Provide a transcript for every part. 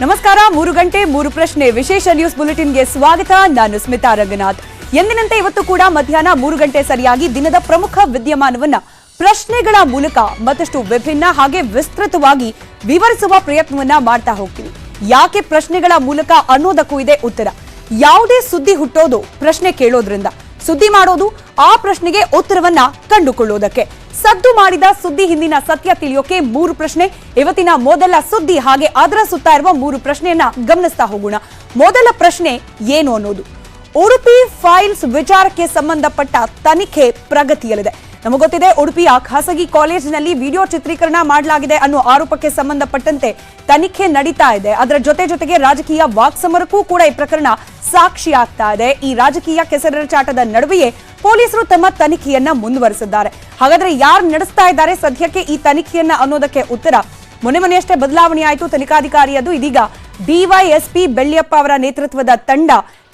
ನಮಸ್ಕಾರ, ಮೂರು ಗಂಟೆ, ಮೂರು ಪ್ರಶ್ನೆ. ವಿಶೇಷ ನ್ಯೂಸ್ ಬುಲೆಟಿನ್ಗೆ ಸ್ವಾಗತ. ನಾನು ಸ್ಮಿತಾ ರಂಗನಾಥ್. ಎಂದಿನಂತೆ ಇವತ್ತು ಕೂಡ ಮಧ್ಯಾಹ್ನ ಮೂರು ಗಂಟೆ ಸರಿಯಾಗಿ ದಿನದ ಪ್ರಮುಖ ವಿದ್ಯಮಾನವನ್ನ ಪ್ರಶ್ನೆಗಳ ಮೂಲಕ ಮತ್ತಷ್ಟು ವಿಭಿನ್ನ ಹಾಗೆ ವಿಸ್ತೃತವಾಗಿ ವಿವರಿಸುವ ಪ್ರಯತ್ನವನ್ನ ಮಾಡ್ತಾ ಹೋಗ್ತೀವಿ. ಯಾಕೆ ಪ್ರಶ್ನೆಗಳ ಮೂಲಕ ಅನ್ನೋದಕ್ಕೂ ಇದೆ ಉತ್ತರ. ಯಾವುದೇ ಸುದ್ದಿ ಹುಟ್ಟೋದು ಪ್ರಶ್ನೆ ಕೇಳೋದ್ರಿಂದ. ಸುದ್ದಿ ಮಾಡೋದು ಆ ಪ್ರಶ್ನೆಗೆ ಉತ್ತರವನ್ನ ಕಂಡುಕೊಳ್ಳೋದಕ್ಕೆ. ಸದ್ದು ಮಾಡಿದ ಸುದ್ದಿ ಹಿಂದಿನ ಸತ್ಯ ತಿಳಿಯೋಕೆ ಮೂರು ಪ್ರಶ್ನೆ. ಇವತ್ತಿನ ಮೊದಲ ಸುದ್ದಿ ಹಾಗೆ ಅದರ ಸುತ್ತ ಇರುವ ಮೂರು ಪ್ರಶ್ನೆಯನ್ನ ಗಮನಿಸ್ತಾ ಹೋಗೋಣ. ಮೊದಲ ಪ್ರಶ್ನೆ ಏನು ಅನ್ನೋದು. ಉಡುಪಿ ಫೈಲ್ಸ್ ವಿಚಾರಕ್ಕೆ ಸಂಬಂಧಪಟ್ಟ ತನಿಖೆ ಪ್ರಗತಿಯಲ್ಲಿದೆ. ನಮಗೆ ಗೊತ್ತಿದೆ ಉಡುಪಿಯ ಖಾಸಗಿ ಕಾಲೇಜಿನಲ್ಲಿ ವಿಡಿಯೋ ಚಿತ್ರೀಕರಣ ಮಾಡಲಾಗಿದೆ ಅನ್ನೋ ಆರೋಪಕ್ಕೆ ಸಂಬಂಧಪಟ್ಟಂತೆ ತನಿಖೆ ನಡೀತಾ ಇದೆ. ಅದರ ಜೊತೆ ಜೊತೆಗೆ ರಾಜಕೀಯ ವಾಕ್ಸಮರಕ್ಕೂ ಕೂಡ ಈ ಪ್ರಕರಣ ಸಾಕ್ಷಿ ಆಗ್ತಾ ಇದೆ. ಈ ರಾಜಕೀಯ ಕೆಸರಚಾಟದ ನಡುವೆಯೇ ಪೊಲೀಸರು ತಮ್ಮ ತನಿಖೆಯನ್ನ ಮುಂದುವರೆಸಿದ್ದಾರೆ. ಹಾಗಾದ್ರೆ ಯಾರು ನಡೆಸ್ತಾ ಇದ್ದಾರೆ ಸದ್ಯಕ್ಕೆ ಈ ತನಿಖೆಯನ್ನ ಅನ್ನೋದಕ್ಕೆ ಉತ್ತರ? ಮೊನ್ನೆ ಮೊನ್ನೆಯಷ್ಟೇ ಬದಲಾವಣೆ ಆಯಿತು. ತನಿಖಾಧಿಕಾರಿಯದು ಇದೀಗ ಡಿವೈಎಸ್ಪಿ ಬೆಳ್ಳಿಯಪ್ಪ ಅವರ ನೇತೃತ್ವದ ತಂಡ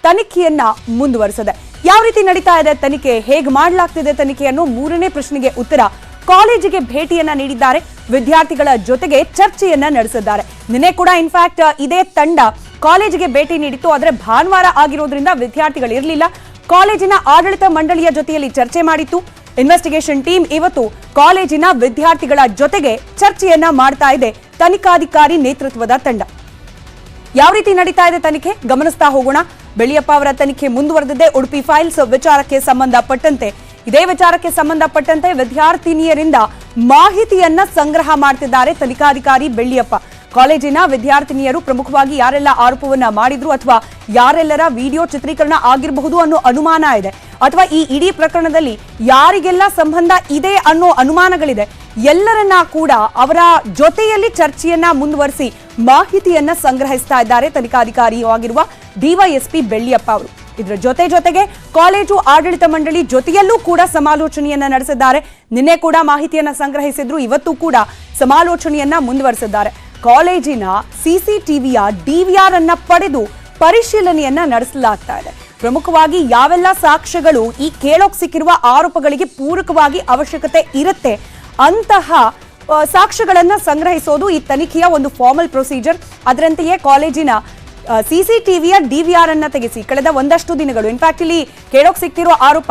ತನಿಖೆಯನ್ನ ಮುಂದುವರೆಸಿದೆ. ಯಾವ ರೀತಿ ನಡೀತಾ ಇದೆ ತನಿಖೆ? ಹೇಗೆ ಮಾಡಲಾಗ್ತಿದೆ ತನಿಖೆಯನ್ನು ಮೂರನೇ ಪ್ರಶ್ನೆಗೆ ಉತ್ತರ ಕಾಲೇಜಿಗೆ ಭೇಟಿಯನ್ನ ನೀಡಿದ್ದಾರೆ. ವಿದ್ಯಾರ್ಥಿಗಳ ಜೊತೆಗೆ ಚರ್ಚೆಯನ್ನ ನಡೆಸಿದ್ದಾರೆ. ನಿನ್ನೆ ಕೂಡ ಇನ್ಫ್ಯಾಕ್ಟ್ ಇದೇ ತಂಡ ಕಾಲೇಜಿಗೆ ಭೇಟಿ ನೀಡಿತ್ತು. ಆದರೆ ಭಾನುವಾರ ಆಗಿರೋದ್ರಿಂದ ವಿದ್ಯಾರ್ಥಿಗಳು ಇರಲಿಲ್ಲ. ಕಾಲೇಜಿನ ಆಡಳಿತ ಮಂಡಳಿಯ ಜೊತೆಯಲ್ಲಿ ಚರ್ಚೆ ಮಾಡಿತ್ತು. ಇನ್ವೆಸ್ಟಿಗೇಷನ್ ಟೀಮ್ ಇವತ್ತು ಕಾಲೇಜಿನ ವಿದ್ಯಾರ್ಥಿಗಳ ಜೊತೆಗೆ ಚರ್ಚೆಯನ್ನ ಮಾಡ್ತಾ ಇದೆ. ತನಿಖಾಧಿಕಾರಿ ನೇತೃತ್ವದ ತಂಡ. ಯಾವ ರೀತಿ ನಡೀತಾ ಇದೆ ತನಿಖೆ? ಗಮನಿಸ್ತಾ ಹೋಗೋಣ. ಬೆಳ್ಳಿಯಪ್ಪ ಅವರ ತನಿಖೆ ಮುಂದುವರೆದಿದೆ. ಉಡುಪಿ ಫೈಲ್ಸ್ ವಿಚಾರಕ್ಕೆ ಸಂಬಂಧಪಟ್ಟಂತೆ. ಇದೇ ವಿಚಾರಕ್ಕೆ ಸಂಬಂಧಪಟ್ಟಂತೆ ವಿದ್ಯಾರ್ಥಿನಿಯರಿಂದ ಮಾಹಿತಿಯನ್ನ ಸಂಗ್ರಹ ಮಾಡ್ತಿದ್ದಾರೆ ತನಿಖಾಧಿಕಾರಿ ಬೆಳ್ಳಿಯಪ್ಪ. ಕಾಲೇಜಿನ ವಿದ್ಯಾರ್ಥಿನಿಯರು ಪ್ರಮುಖವಾಗಿ ಯಾರೆಲ್ಲ ಆರೋಪವನ್ನ ಮಾಡಿದ್ರು ಅಥವಾ ಯಾರೆಲ್ಲರ ವಿಡಿಯೋ ಚಿತ್ರೀಕರಣ ಆಗಿರಬಹುದು ಅನ್ನೋ ಅನುಮಾನ ಇದೆ. ಅಥವಾ ಈ ಇಡೀ ಪ್ರಕರಣದಲ್ಲಿ ಯಾರಿಗೆಲ್ಲ ಸಂಬಂಧ ಇದೆ ಅನ್ನೋ ಅನುಮಾನಗಳಿದೆ, ಎಲ್ಲರನ್ನ ಕೂಡ ಅವರ ಜೊತೆಯಲ್ಲಿ ಚರ್ಚೆಯನ್ನ ಮುಂದುವರಿಸಿ ಮಾಹಿತಿಯನ್ನ ಸಂಗ್ರಹಿಸ್ತಾ ಇದ್ದಾರೆ ತನಿಖಾಧಿಕಾರಿಯಾಗಿರುವ ಡಿವೈಎಸ್ಪಿ ಬೆಳ್ಳಿಯಪ್ಪ ಅವರು. ಇದರ ಜೊತೆ ಜೊತೆಗೆ ಕಾಲೇಜು ಆಡಳಿತ ಮಂಡಳಿ ಜೊತೆಯಲ್ಲೂ ಕೂಡ ಸಮಾಲೋಚನೆಯನ್ನ ನಡೆಸಿದ್ದಾರೆ. ನಿನ್ನೆ ಕೂಡ ಮಾಹಿತಿಯನ್ನ ಸಂಗ್ರಹಿಸಿದ್ರು, ಇವತ್ತು ಕೂಡ ಸಮಾಲೋಚನೆಯನ್ನ ಮುಂದುವರೆಸಿದ್ದಾರೆ. ಕಾಲೇಜಿನ ಸಿಸಿಟಿವಿಯ ಡಿವಿಆರ್ ಅನ್ನ ಪಡೆದು ಪರಿಶೀಲನೆಯನ್ನ ನಡೆಸಲಾಗ್ತಾ ಇದೆ. ಪ್ರಮುಖವಾಗಿ ಯಾವೆಲ್ಲ ಸಾಕ್ಷ್ಯಗಳು ಈ ಕೇಳೋಕ್ ಸಿಕ್ಕಿರುವ ಆರೋಪಗಳಿಗೆ ಪೂರಕವಾಗಿ ಅವಶ್ಯಕತೆ ಇರುತ್ತೆ ಅಂತಹ ಸಾಕ್ಷ್ಯಗಳನ್ನ ಸಂಗ್ರಹಿಸೋದು ಈ ತನಿಖೆಯ ಒಂದು ಫಾರ್ಮಲ್ ಪ್ರೊಸೀಜರ್ ಅದರಂತೆಯೇ ಕಾಲೇಜಿನ ಸಿಸಿಟಿವಿಯ ಡಿವಿಆರ್ ಅನ್ನ ತೆಗೆಸಿ. ಕಳೆದ ಒಂದಷ್ಟು ದಿನಗಳು. ಇನ್ಫ್ಯಾಕ್ಟ್ ಇಲ್ಲಿ ಕೇಳೋಕ್ ಸಿಕ್ತಿರೋ ಆರೋಪ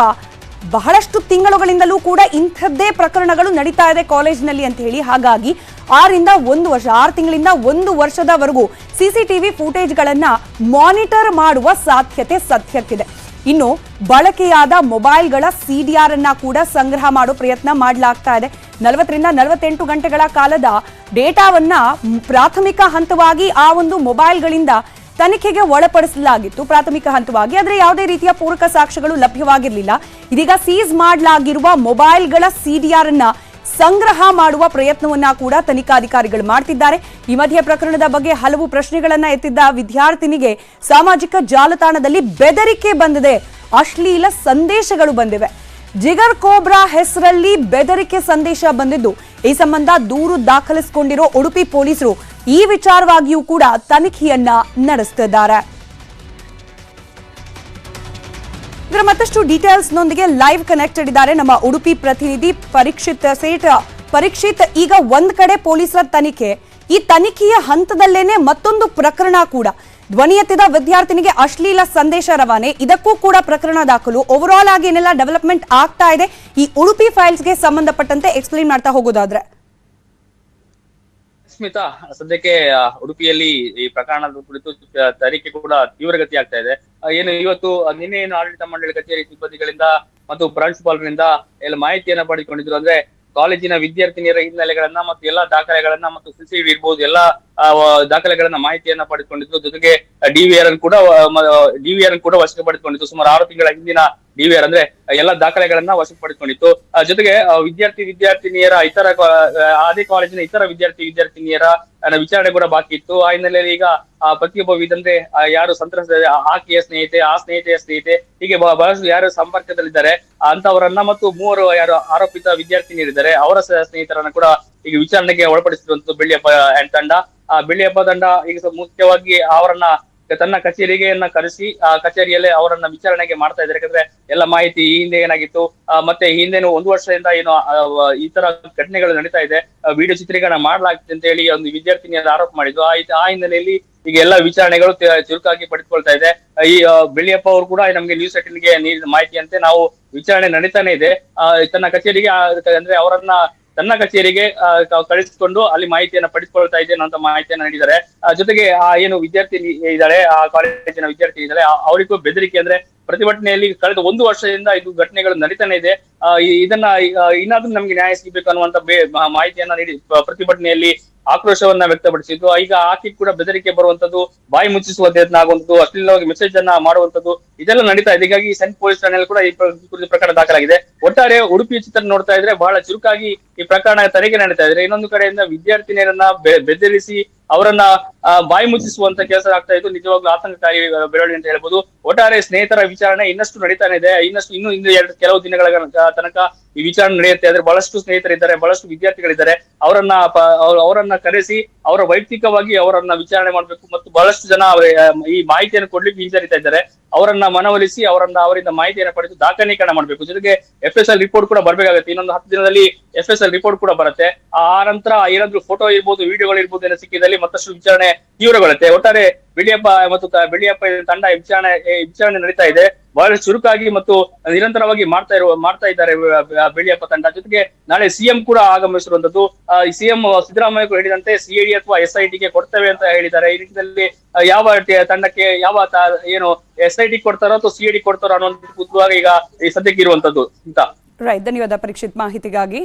ಬಹಳಷ್ಟು ತಿಂಗಳುಗಳಿಂದಲೂ ಕೂಡ ಇಂಥದ್ದೇ ಪ್ರಕರಣಗಳು ನಡೀತಾ ಇದೆ ಕಾಲೇಜಿನಲ್ಲಿ ಅಂತ ಹೇಳಿ. ಹಾಗಾಗಿ ಆರಿಂದ ಒಂದು ವರ್ಷ, ಆರು ತಿಂಗಳಿಂದ ಒಂದು ವರ್ಷದವರೆಗೂ ಸಿಸಿಟಿವಿ ಫುಟೇಜ್ಗಳನ್ನ ಮಾನಿಟರ್ ಮಾಡುವ ಸಾಧ್ಯತೆ ಸದ್ಯಕ್ಕಿದೆ. ಇನ್ನು ಬಳಕೆಯಾದ ಮೊಬೈಲ್ಗಳ ಸಿಡಿಆರ್ ಅನ್ನ ಕೂಡ ಸಂಗ್ರಹ ಮಾಡೋ ಪ್ರಯತ್ನ ಮಾಡಲಾಗ್ತಾ ಇದೆ. ನಲವತ್ತರಿಂದ ನಲವತ್ತೆಂಟು ಗಂಟೆಗಳ ಕಾಲದ ಡೇಟಾವನ್ನ ಪ್ರಾಥಮಿಕ ಹಂತವಾಗಿ ಆ ಒಂದು ಮೊಬೈಲ್ಗಳಿಂದ ತನಿಖೆಗೆ ಒಳಪಡಿಸಲಾಗಿತ್ತು ಪ್ರಾಥಮಿಕ ಹಂತವಾಗಿ, ಆದರೆ ಯಾವುದೇ ರೀತಿಯ ಪೂರಕ ಸಾಕ್ಷ್ಯಗಳು ಲಭ್ಯವಾಗಿರಲಿಲ್ಲ. ಇದೀಗ ಸೀಸ್ ಮಾಡಲಾಗಿರುವ ಮೊಬೈಲ್ಗಳ ಸಿಡಿಆರ್ ಅನ್ನ ಸಂಗ್ರಹ ಮಾಡುವ ಪ್ರಯತ್ನವನ್ನ ಕೂಡ ತನಿಖಾಧಿಕಾರಿಗಳು ಮಾಡ್ತಿದ್ದಾರೆ. ಈ ಮಧ್ಯೆ ಪ್ರಕರಣದ ಬಗ್ಗೆ ಹಲವು ಪ್ರಶ್ನೆಗಳನ್ನ ಎತ್ತಿದ್ದ ವಿದ್ಯಾರ್ಥಿನಿಗೆ ಸಾಮಾಜಿಕ ಜಾಲತಾಣದಲ್ಲಿ ಬೆದರಿಕೆ ಬಂದಿದೆ. ಅಶ್ಲೀಲ ಸಂದೇಶಗಳು ಬಂದಿವೆ. ಜಿಗರ್ ಕೋಬ್ರಾ ಹೆಸರಲ್ಲಿ ಬೆದರಿಕೆ ಸಂದೇಶ ಬಂದಿದ್ದು, ಈ ಸಂಬಂಧ ದೂರು ದಾಖಲಿಸಿಕೊಂಡಿರೋ ಉಡುಪಿ ಪೊಲೀಸರು ಈ ವಿಚಾರವಾಗಿಯೂ ಕೂಡ ತನಿಖೆಯನ್ನ ನಡೆಸುತ್ತಿದ್ದಾರೆ ಇದರ ಮತ್ತಷ್ಟು ಡೀಟೇಲ್ಸ್ ನೊಂದಿಗೆ ಲೈವ್ ಕನೆಕ್ಟೆಡ್ ಇದ್ದಾರೆ ನಮ್ಮ ಉಡುಪಿ ಪ್ರತಿನಿಧಿ ಪರೀಕ್ಷಿತ್ ಸೇಠ್. ಪರೀಕ್ಷಿತ್, ಈಗ ಒಂದ್ ಕಡೆ ಪೊಲೀಸರ ತನಿಖೆ. ಈ ತನಿಖೆಯ ಹಂತದಲ್ಲೇನೆ ಮತ್ತೊಂದು ಪ್ರಕರಣ ಕೂಡ. ಧ್ವನಿ ಎತ್ತಿದ ವಿದ್ಯಾರ್ಥಿನಿಗೆ ಅಶ್ಲೀಲ ಸಂದೇಶ ರವಾನೆ. ಇದಕ್ಕೂ ಕೂಡ ಪ್ರಕರಣ ದಾಖಲು. ಓವರ್ ಆಲ್ ಆಗಿ ಏನೆಲ್ಲ ಡೆವಲಪ್ಮೆಂಟ್ ಆಗ್ತಾ ಇದೆ, ಈ ಉಡುಪಿ ಫೈಲ್ಸ್ಗೆ ಸಂಬಂಧಪಟ್ಟಂತೆ ಎಕ್ಸ್ಪ್ಲೈನ್ ಮಾಡ್ತಾ ಹೋಗೋದಾದ್ರೆ. ಸ್ಮಿತಾ, ಸದ್ಯಕ್ಕೆ ಉಡುಪಿಯಲ್ಲಿ ಈ ಪ್ರಕರಣದ ಕುರಿತು ತನಿಖೆ ಕೂಡ ತೀವ್ರಗತಿ ಆಗ್ತಾ ಇದೆ ಏನು ಇವತ್ತು ನಿನ್ನೆ ಏನು ಆಡಳಿತ ಮಂಡಳಿ ಕಚೇರಿ ಸಿಬ್ಬಂದಿಗಳಿಂದ ಮತ್ತು ಪ್ರಾಂಶುಪಾಲರಿಂದ ಎಲ್ಲ ಮಾಹಿತಿಯನ್ನ ಪಡೆದುಕೊಂಡಿದ್ರು ಅಂದ್ರೆ, ಕಾಲೇಜಿನ ವಿದ್ಯಾರ್ಥಿನಿಯರ ಹಿನ್ನೆಲೆಗಳನ್ನ ಮತ್ತು ಎಲ್ಲಾ ದಾಖಲೆಗಳನ್ನ ಮತ್ತು ಸಿಸಿಟಿವಿ ಇರ್ಬೋದು, ಎಲ್ಲಾ ದಾಖಲೆಗಳನ್ನ ಮಾಹಿತಿಯನ್ನ ಪಡೆದುಕೊಂಡಿದ್ರು. ಜೊತೆಗೆ ಡಿವಿಆರ್ ಅನ್ನು ಕೂಡ ಡಿವಿಆರ್ ಅನ್ನು ಕೂಡ ವಶಕ್ಕೆ ಪಡೆದುಕೊಂಡಿತ್ತು. ಸುಮಾರು ಆರು ತಿಂಗಳ ಹಿಂದಿನ ಡಿವಿಆರ್ ಅಂದ್ರೆ ಎಲ್ಲಾ ದಾಖಲೆಗಳನ್ನ ವಶಕ್ಕೆ ಪಡೆದುಕೊಂಡಿತ್ತು. ಜೊತೆಗೆ ವಿದ್ಯಾರ್ಥಿ ವಿದ್ಯಾರ್ಥಿನಿಯರ ಇತರ ಅದೇ ಕಾಲೇಜಿನ ಇತರ ವಿದ್ಯಾರ್ಥಿ ವಿದ್ಯಾರ್ಥಿನಿಯರ ವಿಚಾರಣೆ ಕೂಡ ಬಾಕಿ ಇತ್ತು. ಆ ಹಿನ್ನೆಲೆಯಲ್ಲಿ ಈಗ ಪ್ರತಿಯೊಬ್ಬ ವಿಧಂದ್ರೆ ಆ, ಯಾರು ಸಂತ್ರಸ್ತ ಆಕೆಯ ಸ್ನೇಹಿತೆ ಆ ಸ್ನೇಹಿತೆಯ ಸ್ನೇಹಿತೆ ಹೀಗೆ ಬಹಳಷ್ಟು ಯಾರು ಸಂಪರ್ಕದಲ್ಲಿದ್ದಾರೆ ಅಂತವರನ್ನ ಮತ್ತು ಮೂವರು ಯಾರು ಆರೋಪಿತ ವಿದ್ಯಾರ್ಥಿನಿಯರಿದ್ದಾರೆ ಅವರ ಸ್ನೇಹಿತರನ್ನ ಕೂಡ ಈಗ ವಿಚಾರಣೆಗೆ ಒಳಪಡಿಸಿರುವಂತದ್ದು ಬೆಳ್ಳಿಯಪ್ಪ ತಂಡ. ಆ ಬೆಳ್ಳಿಯಪ್ಪ ತಂಡ ಈಗ ಮುಖ್ಯವಾಗಿ ಅವರನ್ನ ತನ್ನ ಕಚೇರಿಗೆಯನ್ನ ಕರೆಸಿ, ಆ ಕಚೇರಿಯಲ್ಲೇ ಅವರನ್ನ ವಿಚಾರಣೆಗೆ ಮಾಡ್ತಾ ಇದ್ದಾರೆ. ಯಾಕಂದ್ರೆ ಎಲ್ಲ ಮಾಹಿತಿ ಈ ಹಿಂದೆ ಏನಾಗಿತ್ತು ಮತ್ತೆ ಹಿಂದೆನು ಒಂದು ವರ್ಷದಿಂದ ಏನು ಈ ತರ ಘಟನೆಗಳು ನಡೀತಾ ಇದೆ. ವಿಡಿಯೋ ಚಿತ್ರೀಕರಣ ಮಾಡಲಾಗ್ತಿದೆ ಅಂತ ಹೇಳಿ ಒಂದು ವಿದ್ಯಾರ್ಥಿನಿ ಆರೋಪ ಮಾಡಿದ್ರು ಆ ಹಿನ್ನೆಲೆಯಲ್ಲಿ ಈಗ ಎಲ್ಲ ವಿಚಾರಣೆಗಳು ಚುರುಕಾಗಿ ಪಡೆದುಕೊಳ್ತಾ ಇದೆ. ಈ ಬೆಳ್ಳಿಯಪ್ಪ ಅವರು ಕೂಡ ನಮಗೆ ನ್ಯೂಸ್ಗೆ ನೀಡಿದ ಮಾಹಿತಿಯಂತೆ ನಾವು ವಿಚಾರಣೆ ನಡೀತಾನೆ ಇದೆ. ತನ್ನ ಕಚೇರಿಗೆ ಅಂದ್ರೆ ಅವರನ್ನ ತನ್ನ ಕಚೇರಿಗೆ ಕಳಿಸಿಕೊಂಡು ಅಲ್ಲಿ ಮಾಹಿತಿಯನ್ನ ಪಡಿಸಿಕೊಳ್ತಾ ಇದ್ದೇನೆ ಅಂತ ಮಾಹಿತಿಯನ್ನ ನೀಡಿದ್ದಾರೆ. ಜೊತೆಗೆ, ಆ, ಏನು ವಿದ್ಯಾರ್ಥಿ ಇದ್ದಾಳೆ, ಆ, ಕಾಲೇಜಿನ ವಿದ್ಯಾರ್ಥಿ ಇದ್ದಾಳೆ ಅವರಿಗೂ ಬೆದರಿಕೆ ಅಂದ್ರೆ ಪ್ರತಿಭಟನೆಯಲ್ಲಿ ಕಳೆದ ಒಂದು ವರ್ಷದಿಂದ ಇದು ಘಟನೆಗಳು ನಡೀತಾನೆ ಇದೆ. ಇದನ್ನ ಇನ್ನಾದ್ರೂ ನಮ್ಗೆ ನ್ಯಾಯ ಸಿಗಬೇಕು ಅನ್ನುವಂತ ಮಾಹಿತಿಯನ್ನ ನೀಡಿ ಪ್ರತಿಭಟನೆಯಲ್ಲಿ ಆಕ್ರೋಶವನ್ನ ವ್ಯಕ್ತಪಡಿಸಿದ್ದು. ಈಗ ಆಕೆ ಕೂಡ ಬೆದರಿಕೆ ಬರುವಂತದ್ದು, ಬಾಯಿ ಮುಚ್ಚಿಸುವ ಪ್ರಯತ್ನ ಆಗುವಂತದ್ದು, ಅಶ್ಲೀಲವಾಗಿ ಮೆಸೇಜ್ ಅನ್ನ ಮಾಡುವಂತದ್ದು, ಇದೆಲ್ಲ ನಡೀತಾ ಇದೆ. ಹೀಗಾಗಿ ಸೆಂಟ್ ಪೊಲೀಸ್ ಠಾಣೆಯಲ್ಲಿ ಕೂಡ ಈ ಕುರಿತು ಪ್ರಕರಣ ದಾಖಲಾಗಿದೆ. ಒಟ್ಟಾರೆ ಉಡುಪಿ ಚಿತ್ರ ನೋಡ್ತಾ ಇದ್ರೆ ಬಹಳ ಚುರುಕಾಗಿ ಈ ಪ್ರಕರಣ ತನಿಖೆ ನಡೀತಾ ಇದ್ರೆ ಇನ್ನೊಂದು ಕಡೆಯಿಂದ ವಿದ್ಯಾರ್ಥಿನಿಯರನ್ನ ಬೆದರಿಸಿ ಅವರನ್ನ ಬಾಯಿ ಮುಚ್ಚಿಸುವಂತ ಕೆಲಸ ಆಗ್ತಾ ಇದ್ದು ನಿಜವಾಗ್ಲೂ ಆತಂಕಕಾರಿ ಬೆಳವಣಿಗೆ ಅಂತ ಹೇಳ್ಬೋದು. ಒಟ್ಟಾರೆ ಸ್ನೇಹಿತರ ವಿಚಾರಣೆ ಇನ್ನಷ್ಟು ನಡೀತಾನೆ ಇದೆ. ಇನ್ನಷ್ಟು ಇನ್ನು ಇನ್ನು ಎರಡು, ಕೆಲವು ದಿನಗಳ ತನಕ ಈ ವಿಚಾರಣೆ ನಡೆಯುತ್ತೆ. ಆದ್ರೆ ಬಹಳಷ್ಟು ಸ್ನೇಹಿತರಿದ್ದಾರೆ, ಬಹಳಷ್ಟು ವಿದ್ಯಾರ್ಥಿಗಳಿದ್ದಾರೆ. ಅವರನ್ನ ಪ- ಅವ್ರ- ಅವರನ್ನ ಕರೆಸಿ ಅವರ ವೈಯಕ್ತಿಕವಾಗಿ ಅವರನ್ನ ವಿಚಾರಣೆ ಮಾಡಬೇಕು ಮತ್ತು ಬಹಳಷ್ಟು ಜನ ಈ ಮಾಹಿತಿಯನ್ನು ಕೊಡ್ಲಿಕ್ಕೆ ಹಿಂಜರಿತಾ ಇದ್ದಾರೆ. ಅವರನ್ನ ಮನವೊಲಿಸಿ ಅವರನ್ನ ಅವರಿಂದ ಮಾಹಿತಿಯನ್ನು ಪಡೆದು ದಾಖಲೀಕರಣ ಮಾಡಬೇಕು. ಜೊತೆಗೆ ಎಫ್ ಎಸ್ ಎಲ್ ರಿಪೋರ್ಟ್ ಕೂಡ ಬರಬೇಕಾಗುತ್ತೆ. ಇನ್ನೊಂದು ಹತ್ತು ದಿನದಲ್ಲಿ ಎಫ್ ಎಸ್ ಎಲ್ ರಿಪೋರ್ಟ್ ಕೂಡ ಬರುತ್ತೆ. ಆ ನಂತರ ಏನಾದ್ರು ಫೋಟೋ ಇರ್ಬೋದು ವಿಡಿಯೋಗಳು ಇರ್ಬೋದು ಏನೋ ಸಿಕ್ಕಿದಲ್ಲಿ ಮತ್ತಷ್ಟು ವಿಚಾರಣೆ ತೀವ್ರಗೊಳ್ಳುತ್ತೆ. ಒಟ್ಟಾರೆ ಬೆಳ್ಳಿಯಪ್ಪ ಮತ್ತು ಬಿಳಿಯಪ್ಪ ತಂಡ ವಿಚಾರಣೆ ವಿಚಾರಣೆ ನಡೀತಾ ಇದೆ. ಬಹಳ ಚುರುಕಾಗಿ ಮತ್ತು ನಿರಂತರವಾಗಿ ಮಾಡ್ತಾ ಇರುವ ಮಾಡ್ತಾ ಇದ್ದಾರೆ ಬಿಳಿಯಪ್ಪ ತಂಡ. ಜೊತೆಗೆ ನಾಳೆ ಸಿಎಂ ಕೂಡ ಆಗಮಿಸಿರುವಂತದ್ದು ಸಿಎಂ ಸಿದ್ದರಾಮಯ್ಯ ಹೇಳಿದಂತೆ ಸಿಐಡಿ ಅಥವಾ ಎಸ್ ಐ ಟಿಗೆ ಕೊಡ್ತೇವೆ ಅಂತ ಹೇಳಿದ್ದಾರೆ. ಈ ನಿಟ್ಟಿನಲ್ಲಿ ಯಾವ ತಂಡಕ್ಕೆ ಯಾವ ಏನು ಎಸ್ ಐ ಟಿ ಕೊಡ್ತಾರೋ ಅಥವಾ ಸಿಐಡಿ ಕೊಡ್ತಾರೋ ಅನ್ನೋ ಕುತೂಹಲ ಈಗ ಸದ್ಯಕ್ಕೆ ಇರುವಂತದ್ದು ಅಂತ. ರೈಟ್ ಧನ್ಯವಾದ ಪರೀಕ್ಷಿತ್ ಮಾಹಿತಿಗಾಗಿ.